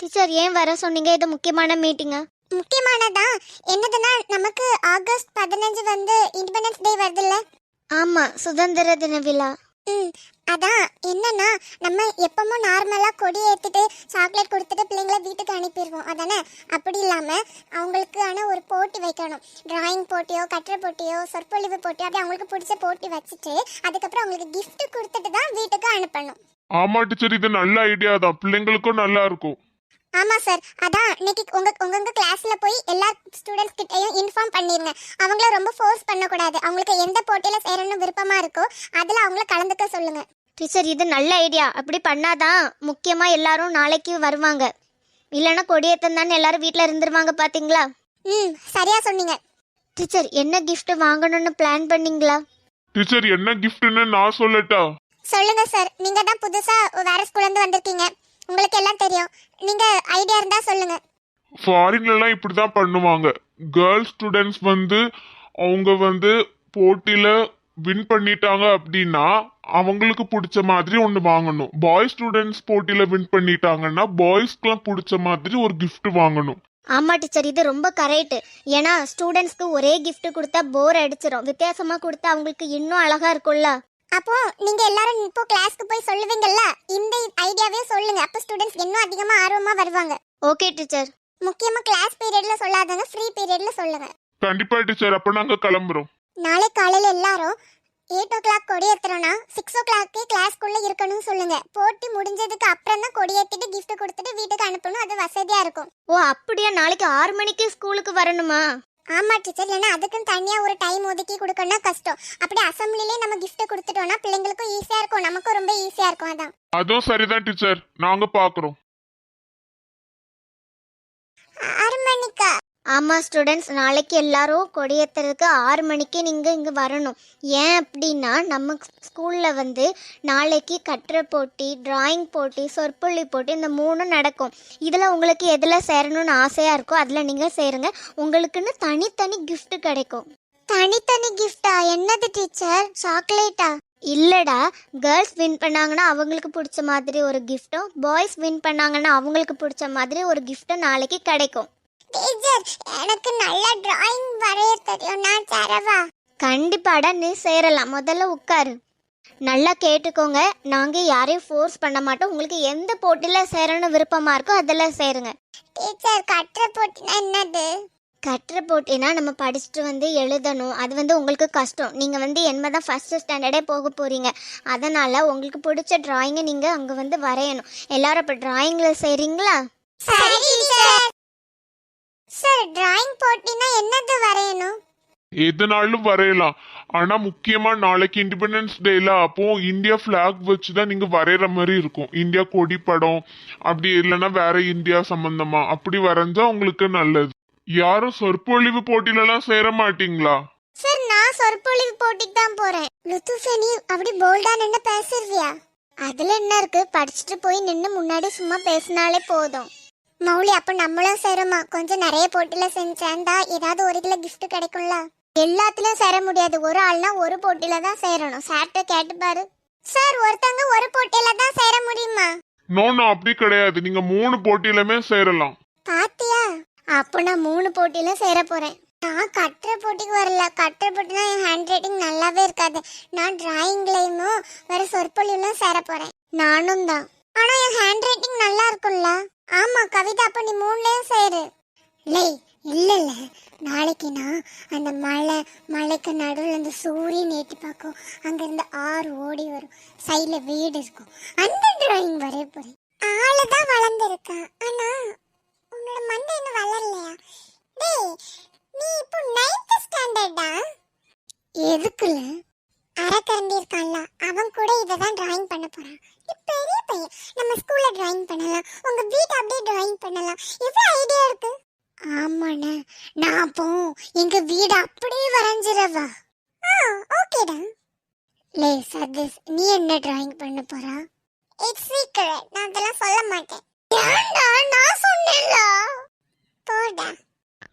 Teacher ஏன் வர சொன்னீங்க? இது முக்கியமான மீட்டிங்கா முக்கியமானதா? என்னதுன்னா நமக்கு ஆகஸ்ட் பதினஞ்சு வந்து இண்டிபெண்டன்ஸ் டே வருதுல்ல? ஆமா சுதந்திர தின விழா. ம் அதான் என்னன்னா நம்ம எப்பவும் நார்மலாக கொடி ஏற்றிட்டு சாக்லேட் கொடுத்துட்டு பிள்ளைங்கள வீட்டுக்கு அனுப்பிடுவோம் அதானே? அப்படி இல்லாமல் அவங்களுக்கான ஒரு போட்டி வைக்கணும். டிராயிங் போட்டியோ கட்டுரை போட்டியோ சொற்பொழிவு போட்டியோ அப்படி அவங்களுக்கு பிடிச்ச போட்டி வச்சுட்டு அதுக்கப்புறம் அவங்களுக்கு gift கொடுத்துட்டு தான் வீட்டுக்கு அனுப்பணும். ஆமா டீச்சர் இது நல்ல ஐடியா தான். பிள்ளைங்களுக்கும் நல்லா இருக்கும். ஆமாம் சார் அதான் இன்னைக்கு உங்க உங்கங்க கிளாஸ்ல போய் எல்லா ஸ்டூடெண்ட்ஸ் கிட்டையும் இன்ஃபார்ம் பண்ணிருங்க அவங்கள ரொம்ப ஃபோர்ஸ் பண்ணக்கூடாது. அவங்களுக்கு எந்த போட்டியில சேரணும் விருப்பமா இருக்கோ அதுல அவங்கள கலந்துக்க சொல்லுங்க. டீச்சர் இது நல்ல ஐடியா அப்படி பண்ணாதான் முக்கியமா எல்லாரும் நாளைக்கு வருவாங்க. இல்லைன்னா கொடியேத்தம் தானே எல்லாரும் வீட்டில் இருந்துருவாங்க பாத்தீங்களா? ம் சரியா சொன்னீங்க. டீச்சர் என்ன gift வாங்கணும்னு பிளான் பண்ணீங்களா? டீச்சர் என்ன கிஃப்ட்னு நான் சொல்லட்டா? சொல்லுங்க சார் நீங்க தான் புதுசா வேற ஸ்கூல்ல இருந்து வந்திருக்கீங்க. உங்களுக்கு எல்லாம் தெரியும். நீங்க ஐடியா இருந்தா சொல்லுங்க. ஃபாரின்லலாம் இப்படி தான் பண்ணுவாங்க. கேர்ள்ஸ் ஸ்டூடெண்ட்ஸ் வந்து அவங்க வந்து போட்டியில வின் பண்ணிட்டாங்க அப்படின்னா அவங்களுக்கு பிடிச்ச மாதிரி ஒன்று வாங்கணும். பாய்ஸ் ஸ்டூடெண்ட்ஸ் போட்டியில வின் பண்ணிட்டாங்கன்னா பாய்ஸ்க்குலாம் பிடிச்ச மாதிரி ஒரு gift வாங்கணும். ஆமா டீச்சர் இது ரொம்ப கரெக்ட் ஏன்னா ஸ்டூடெண்ட்ஸ்க்கு ஒரே gift கொடுத்தா போர் அடிச்சிடும் வித்தியாசமா கொடுத்தா அவங்களுக்கு இன்னும் அழகா இருக்கும்ல. அப்போ நீங்க எல்லாரும் இப்போ கிளாஸ்க்கு போய் சொல்லுவீங்கல்ல இந்த ஐடியாவே சொல்லுங்க. அப்ப ஸ்டூடெண்ட்ஸ் இன்னும் அதிகமா ஆர்வமா வருவாங்க. ஓகே டீச்சர் முக்கியமா கிளாஸ் பீரியட்ல சொல்லாதங்க ஃப்ரீ பீரியட்ல சொல்லுங்க. கண்டிப்பா டீச்சர் அப்ப நாங்க கிளம்புறோம். நாளை காலையில எல்லாரும் எயிட் ஓ கிளாக் கொடியேத்துறோம்னா சிக்ஸ் ஓ கிளாக்கே கிளாஸ்க்குள்ள இருக்கணும்னு சொல்லுங்க. போட்டி முடிஞ்சதுக்கு அப்புறம் தான் கொடியேத்திட்டு gift கொடுத்துட்டு வீட்டுக்கு அனுப்பணும். அது வசதியா இருக்கும். ஓ அப்படியா? நாளைக்கு ஆறு மணிக்கு ஸ்கூலுக்கு வரணுமா? ஆமா டீச்சர் இல்லைன்னா அதுக்குன்னு தனியா ஒரு டைம் ஒதுக்கி கொடுக்கணும்னா கஷ்டம். அப்படி அசம்பிளிலே நம்ம gift கொடுத்துட்டோம்னா பிள்ளைங்களுக்கும் ஈஸியா இருக்கும். நமக்கும் ரொம்ப ஈஸியா இருக்கும் அதான். அதுவும் சரிதான் டீச்சர் நாங்க பாக்குறோம். ஆறு மணிக்கா ஆமா ஸ்டூடெண்ட்ஸ் நாளைக்கு எல்லாரும் கொடியேத்துறதுக்கு ஆறு மணிக்கு நீங்க இங்க வரணும். ஏன் அப்படின்னா நம்ம ஸ்கூல்ல வந்து நாளைக்கு கட்டுரை போட்டி டிராயிங் போட்டி சொற்பொழி போட்டி இந்த மூணும் நடக்கும். இதுல உங்களுக்கு எதுல சேரணும்னு ஆசையா இருக்கோ அதுல நீங்க சேருங்க. உங்களுக்குன்னு தனித்தனி gift கிடைக்கும். தனித்தனி கிஃப்டா என்னது டீச்சர் சாக்லேட்டா இல்லடா கேர்ள்ஸ் வின் பண்ணாங்கன்னா அவங்களுக்கு பிடிச்ச மாதிரி ஒரு கிஃப்ட்டும் பாய்ஸ் வின் பண்ணாங்கன்னா அவங்களுக்கு பிடிச்ச மாதிரி ஒரு கிஃப்ட்டும் நாளைக்கு கிடைக்கும். டீச்சர் எனக்கு நல்ல டிராயிங் வரைய தெரியும். நான் தரவா? கண்டிப்பாடா நீ சேரலாம். முதல்ல உட்காரு. நல்லா கேட்டுக்கோங்க. நாங்கள் யாரையும் ஃபோர்ஸ் பண்ண மாட்டோம். உங்களுக்கு எந்த போட்டியில் சேரணும் விருப்பமாக இருக்கோ அதில் சேருங்க. டீச்சர் கட்டுரை போட்டினா என்னது? கட்டுரை போட்டினா நம்ம படிச்சுட்டு வந்து எழுதணும். அது வந்து உங்களுக்கு கஷ்டம். நீங்கள் வந்து என்ன தான் ஃபஸ்ட்டு ஸ்டாண்டர்டே போக போகிறீங்க அதனால் உங்களுக்கு பிடிச்ச டிராயிங்கை நீங்கள் அங்கே வந்து வரையணும். எல்லாரும் இப்போ டிராயிங்கில் செய்கிறீங்களா சரி டிராயிங் போட்டினா என்னது வரையணும்? எதுனாலும் வரையலாம். ஆனா முக்கியமா நாளைக்கு இண்டிபெண்டன்ஸ் டேல அப்போ இந்தியா பிளாக் வச்சு தான் நீங்க வரைகிற மாதிரி இருக்கும். இந்தியா கொடி படம் அப்படி இல்லைன்னா வேற இந்தியா சம்பந்தமா. அப்படி வரைஞ்சா உங்களுக்கு நல்லது. யாரும் சொற்பொழிவு போட்டியிலலாம் சேர மாட்டீங்களா? சார் நான் சொற்பொழிவு போட்டிக்கு தான் போறேன். லுத்துஃபெனி அப்படி போல்டா நின்று பேசுறியா? அதில் என்ன இருக்குது படிச்சுட்டு போய் நின்று முன்னாடி சும்மா பேசினாலே போதும். மௌலி அப்ப நம்மளும் சேருமா கொஞ்சம் நிறைய போட்டியில செஞ்சேன்டா ஏதாவது ஒரு கிலோ gift கிடைக்கும்ல. எல்லாத்துலயும் சேர முடியாது. ஒரு ஆள்னா ஒரு போட்டியில தான் சேரணும். சார்ட்ட கேட்டு பாரு. சார் ஒருத்தங்க ஒரு போட்டியில தான் சேர முடியுமா? நோ நோ அப்படி கிடையாது. நீங்க மூணு போட்டியிலுமே சேரலாம். பாத்தியா? அப்போ நான் மூணு போட்டியில சேர போறேன். நான் கட்டுரை போட்டிக்கு வரல. கட்டுரை போட்டினா என் ஹேண்ட் ரைட்டிங் நல்லாவே இருக்காது. நான் டிராயிங்லயும் வேற சொற்பொழிவுலாம் சேர போறேன். நானும் தான். ஆனா என் ஹேண்ட் ரைட்டிங் நல்லா இருக்கும்ல. ஆமா கவிதா அப்ப நீ மூணுலயும் சேரு. லே இல்ல இல்ல. நாளைக்கு நான் அந்த மலை மலைக்கு நடுவில் அந்த சூரியன் ஏட்டி பார்க்கும். அங்க இருந்து ஆறு ஓடி வரும். சைடுல வீடு இருக்கும். அந்த டிராயிங் வரைய போறேன். ஆளு தான் வளர்ந்துருக்கான் ஆனா உன்னோட மண்டை இன்னும் வளரலையா? டேய் நீ இப்போ நைன்த் ஸ்டாண்டர்டா எதுக்குல? அரக்கரண்டி இருக்கான்ல அவன் கூட இதை தான் டிராயிங் பண்ண போறான். பெரிய பையன். நம்ம ஸ்கூல்ல டிராயிங் பண்ணலாம். உங்க வீட்டை அப்படியே டிராயிங் பண்ணலாம். எவ்வளவு ஐடியா இருக்கு? ஆமாண்ணே. நான் அப்போ எங்க வீடு அப்படியே வரைஞ்சிடவா? ஆ ஓகேடா லே சதீஷ் நீ என்ன டிராயிங் பண்ண போறா? இட்ஸ் சீக்கிரம் நான் அதெல்லாம் சொல்ல மாட்டேன். ஏன்டா? நான்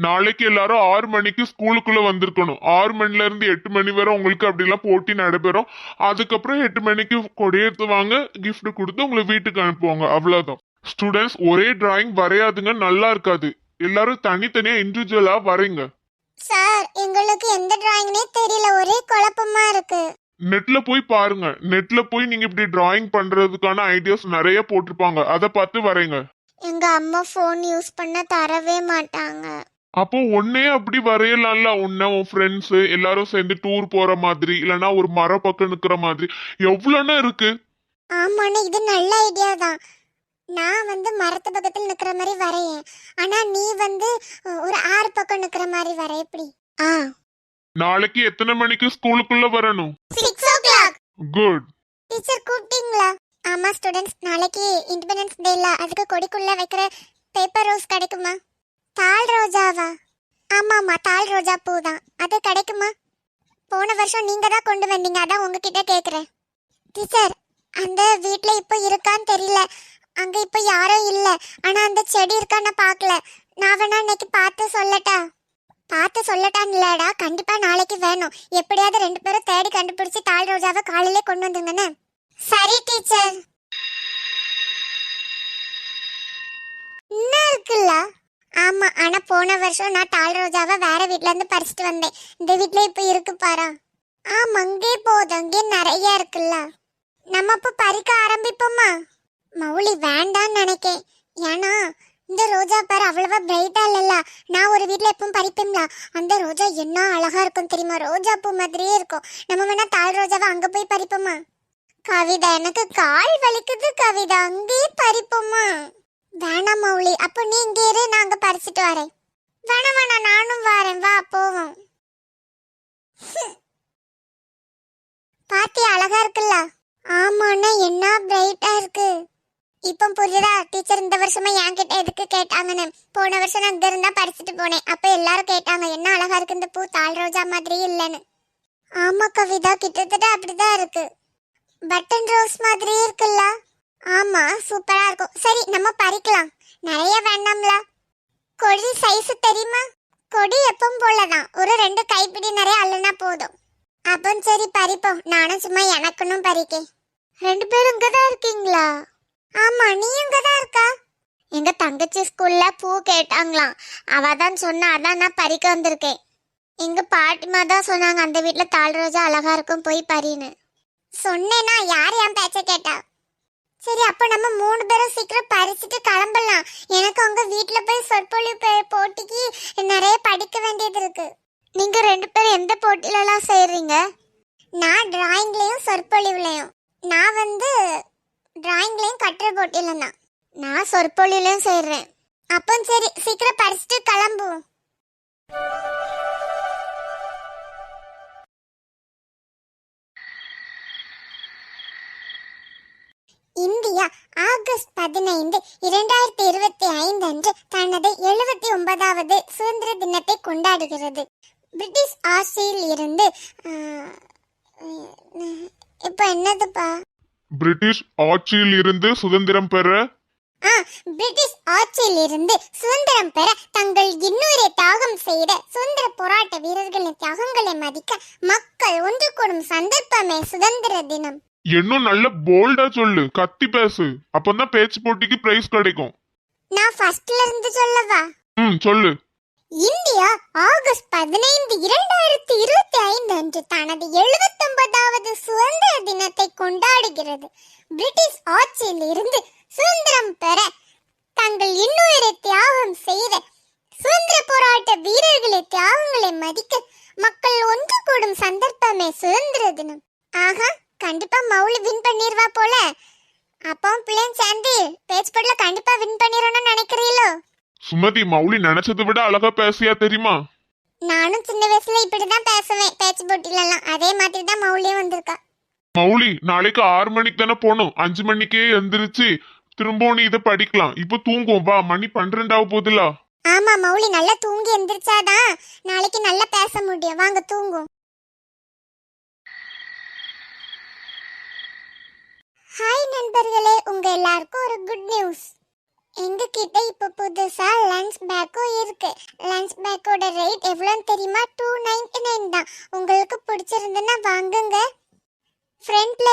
நாளைக்கு எல்லாரும் ஆறு மணிக்கு ஸ்கூலுக்குள்ள வந்திருக்கணும். ஆறு மணில இருந்து எட்டு மணி வரை உங்களுக்கு அப்படிலாம் போட்டி நடைபெறும். அதுக்கப்புறம் எட்டு மணிக்கு கொடியேற்றுவாங்க gift கொடுத்து உங்களை வீட்டுக்கு அனுப்புவாங்க. அவ்வளவுதான். ஸ்டூடெண்ட்ஸ் ஒரே டிராயிங் வரையாதுங்க நல்லா இருக்காது. எல்லாரும் தனித்தனியா இண்டிவிஜுவலா வரைங்க. சார் எங்களுக்கு எந்த டிராயிங்னே தெரியல. ஒரே குழப்பமா இருக்கு. நெட்ல போய் பாருங்க. நெட்ல போய் நீங்க இப்படி டிராயிங் பண்றதுக்கான ஐடியாஸ் நிறைய போட்டிருப்பாங்க. அதை பார்த்து வரைங்க. எங்க அம்மா ஃபோன் யூஸ் பண்ண தரவே மாட்டாங்க. அப்போ உன்னே அப்படி வரையலாம்ல உன்ன உன் ஃப்ரெண்ட்ஸ் எல்லாரும் சேர்ந்து டூர் போற மாதிரி இல்லனா ஒரு மர பக்கம் நிக்கிற மாதிரி. எவ்வளோன்னா இருக்கு? ஆமாண்ணே இது நல்ல ஐடியா தான். நான் வந்து மரத்து பக்கத்தில் நிக்கிற மாதிரி வரையேன். ஆனா நீ வந்து ஒரு ஆறு பக்கம் நிக்கிற மாதிரி வர எப்படி ஆ. நாளைக்கு எத்தனை மணிக்கு ஸ்கூலுக்குள்ள வரணும்? Six o'clock good teacher கூப்பிட்டீங்களா? ஆமா ஸ்டூடெண்ட்ஸ் நாளைக்கு இண்டிபெண்டன்ஸ் டேல அதுக்கு கொடிக்குள்ள வைக்கிற பேப்பர் ரோஸ் கிடைக்குமா? தாள் ரோஜாவா? ஆமாம்மா தாள் ரோஜா பூ தான் அது கிடைக்குமா? போன வருஷம் நீங்க தான் கொண்டு வந்தீங்க அதான் உங்ககிட்ட கேக்குறேன். டீச்சர் அந்த வீட்ல இப்போ இருக்கான்னு தெரியல. அங்க இப்போ யாரும் இல்ல. ஆனா அந்த செடி இருக்கான்னு பார்க்கல. நான் வேணா இன்னைக்கு பார்த்து சொல்லட்டா? பார்த்து சொல்லட்டான்னு இல்லடா கண்டிப்பா நாளைக்கு வேணும். எப்படியாவது ரெண்டு பேரும் தேடி கண்டுபிடிச்சு தாள் ரோஜாவை காலையிலே கொண்டு வந்துருங்கண்ணே சரி டீச்சர். என்ன இருக்குல்ல? ஆமா ஆனா போன வருஷம் நான் டால் ரோஜாவை வேற வீட்ல இருந்து பறிச்சுட்டு வந்தேன். இந்த வீட்ல இப்ப இருக்கு பாரா. ஆமா அங்கே போதும் அங்கே நிறைய இருக்குல்ல. நம்ம இப்ப பறிக்க ஆரம்பிப்போமா? மௌலி வேண்டாம்னு நினைக்கேன். ஏன்னா இந்த ரோஜா பாரு அவ்வளவா பிரைட்டா இல்லல்ல. நான் ஒரு வீட்ல எப்பவும் பறிப்பேன்ல. அந்த ரோஜா என்ன அழகா இருக்கும் தெரியுமா? ரோஜா பூ மாதிரியே இருக்கும். நம்ம வேணா தாழ் ரோஜாவை அங்க போய் பறிப்போமா? கவிதா எனக்கு கால் வலிக்குது கவிதா. அங்கேயே பறிப்போமா? வேணாம் மௌலி அப்போ நீ இங்கே இரு நான் அங்க பறிச்சிட்டு வரேன். வேணாம் வேணாம் நானும் வரேன். வா போவோம். பாத்தி அழகா இருக்குல்ல? ஆமாண்ணா என்ன பிரைட்டா இருக்கு. இப்போ புரியுதா? டீச்சர் இந்த வருஷமா என்கிட்ட எதுக்கு கேட்டாங்கன்னு. போன வருஷம் நான் இங்க இருந்தா படிச்சுட்டு போனேன். அப்ப எல்லாரும் கேட்டாங்க என்ன அழகா இருக்கு இந்த பூ? தாள் ரோஜா மாதிரி இல்லைன்னு. ஆமா கவிதா கிட்டத்தட்ட அப்படிதான் இருக்கு. பட்டன் ரோஸ் மாதிரியே இருக்குல்ல? ஆமா சூப்பரா இருக்கும். சரி நம்ம பறிக்கலாம். நிறைய வேண்டாம்ல. கொடி சைஸ் தெரியுமா? கொடி எப்பவும் போலதான். ஒரு ரெண்டு கைப்பிடி நிறைய அல்லனா போதும். அப்போ சரி பறிப்போம். நானும் சும்மா எனக்குன்னு பறிக்கேன். ரெண்டு பேரும் இங்கே தான் இருக்கீங்களா? ஆமா நீ இங்கே தான் இருக்கா? எங்க தங்கச்சி ஸ்கூல்ல பூ கேட்டாங்களாம். அவ தான் சொன்னா அதான் நான் பறிக்க வந்திருக்கேன். எங்க பாட்டிமா தான் சொன்னாங்க அந்த வீட்டுல தாள் ரோஜா அழகா இருக்கும் போய் பறின்னு. சொன்னேனா யார் என் பேச்ச கேட்டா? சரி அப்ப நம்ம மூணு பேரும் சீக்கிரம் பறிச்சுட்டு கிளம்பலாம். எனக்கு உங்க வீட்டுல போய் சொற்பொழிவு பே- போட்டிக்கு நிறைய படிக்க வேண்டியது இருக்கு. நீங்க ரெண்டு பேரும் எந்த போட்டியில எல்லாம் செய்றீங்க நான் டிராயிங்லயும் சொற்பொழிவுலயும். நான் வந்து டிராயிங்லயும் கட்டுரை போட்டியில தான் நான் சொற்பொழிலையும் செய்றேன் அப்போ சரி சீக்கிரம் படிச்சுட்டு கிளம்புவோம். இந்தியா ஆகஸ்ட் பதினைந்து இரண்டாயிரத்தி இருபத்தி ஐந்து அன்று தனது எழுபத்தி ஒன்பதாவது சுதந்திர தினத்தை கொண்டாடுகிறது. பிரிட்டிஷ் ஆட்சியில் இருந்து இப்போ என்னதுப்பா? பிரிட்டிஷ் ஆட்சியில் இருந்து சுதந்திரம் பெற? பிரிட்டிஷ் ஆட்சியில் இருந்து சுதந்திரம் பெற தங்கள் இன்னுயிரை தியாகம் செய்த சுதந்திர போராட்ட வீரர்களின் தியாகங்களை மதிக்க மக்கள் ஒன்று கூடும் சந்தர்ப்பமே சுதந்திர தினம். இன்னும் நல்ல போல்டா சொல்லு. கத்தி பேசு. அப்பதான் பேச்சு போட்டிக்கு பிரைஸ் கிடைக்கும். நான் ஃபர்ஸ்ட்ல இருந்து சொல்லவா? ம் சொல்லு. இந்தியா ஆகஸ்ட் பதினைந்து இரண்டாயிரத்தி இருபத்தி ஐந்து அன்று தனது எழுபத்தொன்பதாவது சுதந்திர தினத்தை கொண்டாடுகிறது. பிரிட்டிஷ் ஆட்சியில் இருந்து சுதந்திரம் பெற தங்கள் இன்னுயிரை தியாகம் செய்த சுதந்திர போராட்ட வீரர்களின் தியாகங்களை மதிக்க மக்கள் ஒன்று கூடும் சந்தர்ப்பமே சுதந்திர தினம். ஆஹா கண்டிப்பா மௌலி வின் பண்ணிருவா போல. அப்போ பிள்ளைங்க சேர்ந்து பேச்சு போட்ல கண்டிப்பா வின் பண்ணிடணும்னு நினைக்கிறீங்களோ சுமதி மௌலி நினைச்சதை விட அழகா பேசியா தெரியுமா? நானும் சின்ன வயசுல இப்படிதான் பேசுவேன் பேச்சு போட்டிலலாம் அதே மாதிரி தான் மௌலியும் வந்திருக்கா. மௌலி நாளைக்கு ஆறு மணிக்கு தானே போகணும். அஞ்சு மணிக்கே எந்திரிச்சு திரும்பவும் நீ இதை படிக்கலாம். இப்போ தூங்குவோம் வா. மணி பன்னிரெண்டாவ போதுல ஆமா மௌலி நல்லா தூங்கி எந்திரிச்சாதான் நாளைக்கு நல்லா பேச முடியும். வாங்க தூங்கும் ஹாய் நண்பர்களே. உங்க எல்லாருக்கும் ஒரு குட் நியூஸ் எங்ககிட்ட இப்போ புதுசா லஞ்ச் பேக்கும் இருக்கு. லஞ்ச் பேக்கோட ரேட் எவ்வளோன்னு தெரியுமா? டூ நைன்டி நைன் தான். உங்களுக்கு பிடிச்சிருந்துன்னா வாங்குங்க.